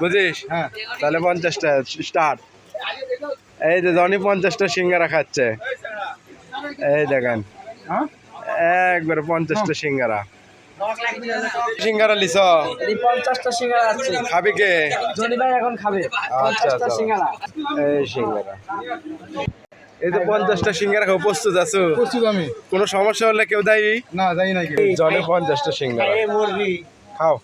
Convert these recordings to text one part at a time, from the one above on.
বুঝিস? হ্যাঁ। তাহলে পঞ্চাশটা স্টার্ট। এই যে জনি পঞ্চাশটা সিঙ্গারা খাচ্ছে। এই দেখেন। হ্যাঁ? একবারে পঞ্চাশটা সিঙ্গারা। সিঙ্গারা লিস পঞ্চাশটা সিঙ্গারা আছে। খাবি কে? জনি ভাই এখন খাবে। আচ্ছা পঞ্চাশটা আচ্ছা সিঙ্গারা। এই সিঙ্গারা। এই তো পঞ্চাশটা সিঙ্গারা খাও প্রস্তুত আছো? প্রস্তুত আমি। কোনো সমস্যা হলে কেউ দায়ী? না জানি না কেউ। জনে পঞ্চাশটা সিঙ্গারা। খাও।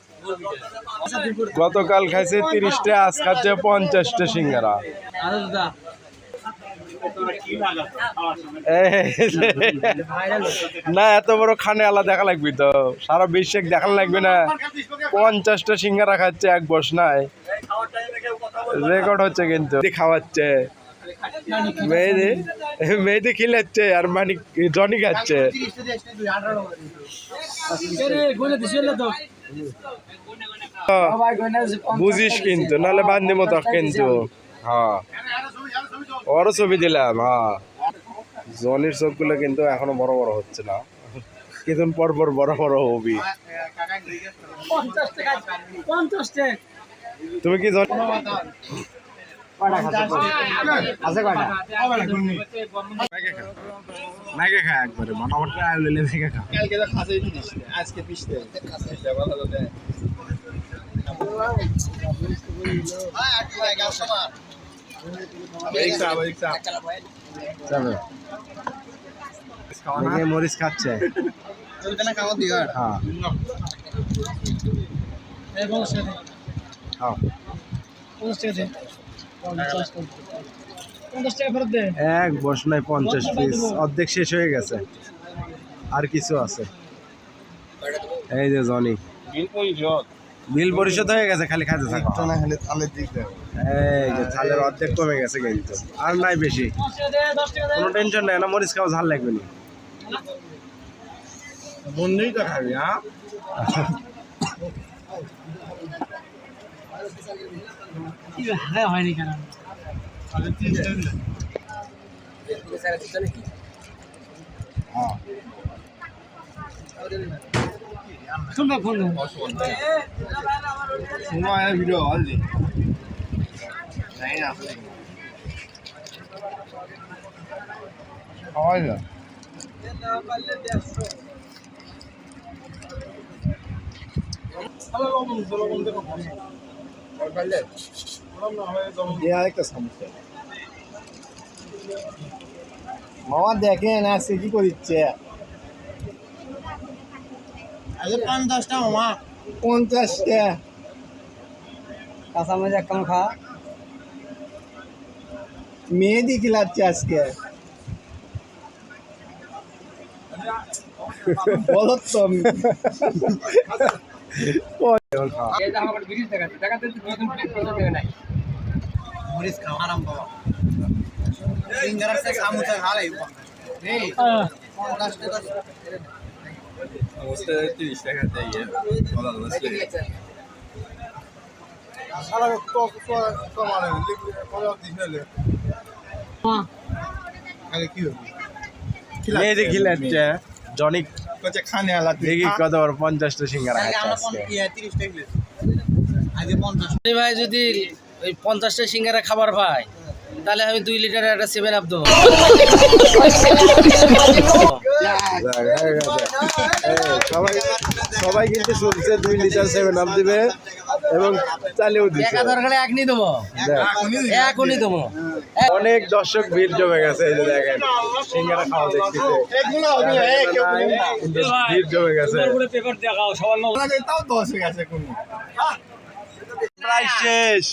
গতকাল খাইছে তিরিশটা, আজ খাচ্ছে পঞ্চাশটা সিঙ্গারা। না, এত বড় খানে আলা দেখা লাগবে তো। সারা বিশ্বে দেখান লাগবে না। পঞ্চাশটা সিঙ্গারা খাচ্ছে, এক বস নাই রেকর্ড হচ্ছে কিন্তু। খাওয়াচ্ছে। মেয়েদি মেয়েদি খিলাচ্ছে আর মানিক, জনি খাচ্ছে। বুঝিস কিন্তু নাহলে বান্ধি মতো কিন্তু। হ্যাঁ। ওরও ছবি দিলাম হ্যাঁ। জনির চোখগুলো কিন্তু এখনও বড় বড় হচ্ছে না। কিছুদিন পর পর বড় বড় হবি। তুমি কি জন কয়টা খাচ্ছে? আছে কয়টা? খা। একবারে মোটামুটি আইলে মাইকে খা। কালকে তো খাসি জিনিস আজকে পিসতে। ভালো লাগে যাবে। দেখে মরিচ খাচ্ছে। হ্যাঁ। হ্যাঁ এক বস নাই পঞ্চাশ পিস অর্ধেক শেষ হয়ে গেছে। আর কিছু আছে। এই যে জনি। বিল পরিশোধ। হয়ে গেছে খালি খাইতে থাকো। এই যে ঝালের অর্ধেক কমে গেছে কিন্তু। আর নাই বেশি। কোনো টেনশন নাই না মরিচ খাওয়া ঝাল লাগবে না। বন্ধুই তো খাবি হ্যাঁ? হ্যাঁ হয়নি কেন শুনবে ফোন সময় ভিডিও অলদি নাই না খাওয়াই না মামা দেখেন আজকে কি করিচ্ছে? আজকে পঞ্চাশটা মামা। পঞ্চাশটা। কাঁচা মরিচ এক কামড় খা। মেহেদি খিলাচ্ছে আজকে? বলো তো এখন খাওয়া এই যে আমার ব্রিজ দেখাচ্ছে দেখাতে নতুন ব্রিজ দেখাতে নাই মরিচ খাও আরাম বাবা সিঙ্গারার থেকে সামুচা খালাই এই পঞ্চাশ টাকা অবস্থা তিরিশ টাকা দেয় বলা সারা তো তো মানে কত দিন হলে আরে কি হবে মেয়েদি খিলাচ্ছে জনি কচ্ছে খানে আলা দেখি কত বড় পঞ্চাশটা সিঙ্গারা ভাই যদি ওই পঞ্চাশটা সিঙ্গারা খাবার পাই তাহলে আমি দুই লিটার একটা সেভেন আপ দেবো। হয়ে সবাই সবাই কিন্তু শুনছে দুই লিটার সেভেন আপ দিবে এবং চালিয়েও দিচ্ছে। অনেক দর্শক ভিড় জমে গেছে এই যে দেখেন সিঙ্গারা খাওয়া দেখতেছে ভিড় জমে গেছে। প্রায় শেষ।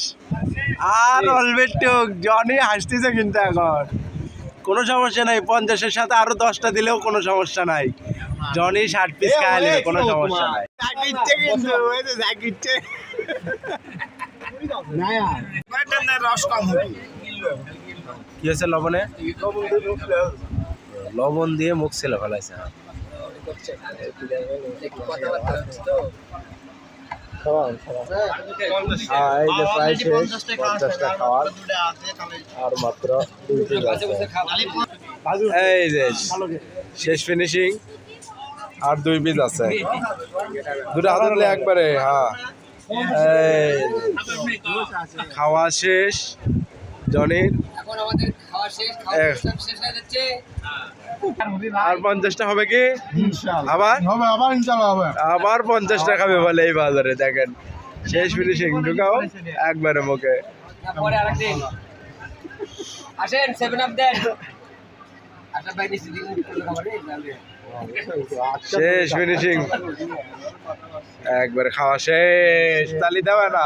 আর অলবে টুক জনি হাসতেছে কিন্তু এখন। কোনো সমস্যা নাই পঞ্চাশের সাথে আরও দশটা দিলেও কোনো সমস্যা নাই। জনি ষাট পিস খাইলে কোনো সমস্যা নাই। রস কম কি হয়েছে লবণে? লবণ দিয়ে মুখ ছেলে ফেলাইছে হ্যাঁ, এই যে প্রায় শেষ পঞ্চাশটা খাওয়ার আর। মাত্র। এই যে শেষ ফিনিশিং আর দুই পিস আছে। দুটো হাতে দিলে একবারে হ্যাঁ। খাওয়া শেষ জনির এখন আমাদের খাওয়া শেষ এ। শেষ হয়ে যাচ্ছে। আর পঞ্চাশটা হবে কি? আবার? আবার ইনশাল্লাহ হবে। আবার পঞ্চাশটা খাবে বলে এই বাজারে দেখেন। শেষ ফিনিশিং ঢুকাও একবারে মুখে। আসেন সেভেন আপ দেন আচ্ছা ভাই নিশ্চিত দিন খাবার শেষ ফিনিশিং একবারে খাওয়া শেষ। তালি দেবে না।